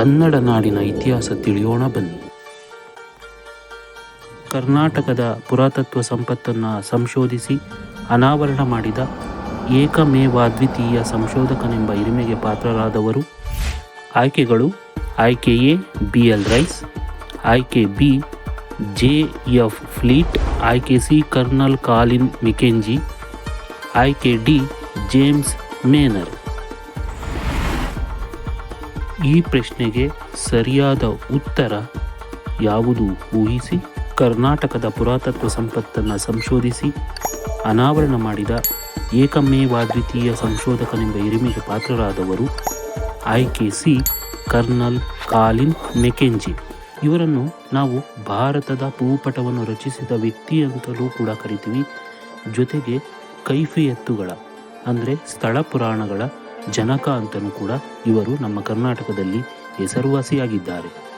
ಕನ್ನಡ ನಾಡಿನ ಇತಿಹಾಸ ತಿಳಿಯೋಣ ಬನ್ನಿ. ಕರ್ನಾಟಕದ ಪುರಾತತ್ವ ಸಂಪತ್ತನ್ನು ಸಂಶೋಧಿಸಿ ಅನಾವರಣ ಮಾಡಿದ ಏಕಮೇವಾದ್ವಿತೀಯ ಸಂಶೋಧಕನೆಂಬ ಹಿರಿಮೆಗೆ ಪಾತ್ರರಾದವರು ಆಯ್ಕೆಗಳು ಆಯ್ಕೆ ಎ ಬಿ ಎಲ್ ರೈಸ್, ಆಯ್ಕೆ ಬಿ ಜೆ ಎಫ್ ಫ್ಲೀಟ್, ಆಯ್ಕೆ ಸಿ ಕರ್ನಲ್ ಕಾಲಿನ್ ಮಿಕೆಂಜಿ, ಆಯ್ಕೆ ಡಿ ಜೇಮ್ಸ್ ಮೇನರ್. ಈ ಪ್ರಶ್ನೆಗೆ ಸರಿಯಾದ ಉತ್ತರ ಯಾವುದು ಊಹಿಸಿ? ಕರ್ನಾಟಕದ ಪುರಾತತ್ವ ಸಂಪತ್ತನ್ನು ಸಂಶೋಧಿಸಿ. ಅನಾವರಣ ಮಾಡಿದ ಏಕಮೇವಾದ್ವಿತೀಯ ಸಂಶೋಧಕನೆಂಬ ಹಿರಿಮೆಗೆ ಪಾತ್ರರಾದವರು ಆಯ್ಕೆ ಸಿ, ಕರ್ನಲ್ ಕಾಲಿನ್ ಮೆಕೆಂಜಿ. ಇವರನ್ನು ನಾವು ಭಾರತದ ಭೂಪಟವನ್ನು ರಚಿಸಿದ ವ್ಯಕ್ತಿ ಅಂತಲೂ ಕೂಡ ಕರಿತೀವಿ. ಜೊತೆಗೆ ಕೈಫಿಯತ್ತುಗಳ, ಅಂದರೆ ಸ್ಥಳ ಪುರಾಣಗಳ ಜನಕ ಅಂತಲೂ ಕೂಡ ಇವರು ನಮ್ಮ ಕರ್ನಾಟಕದಲ್ಲಿ ಹೆಸರುವಾಸಿಯಾಗಿದ್ದಾರೆ.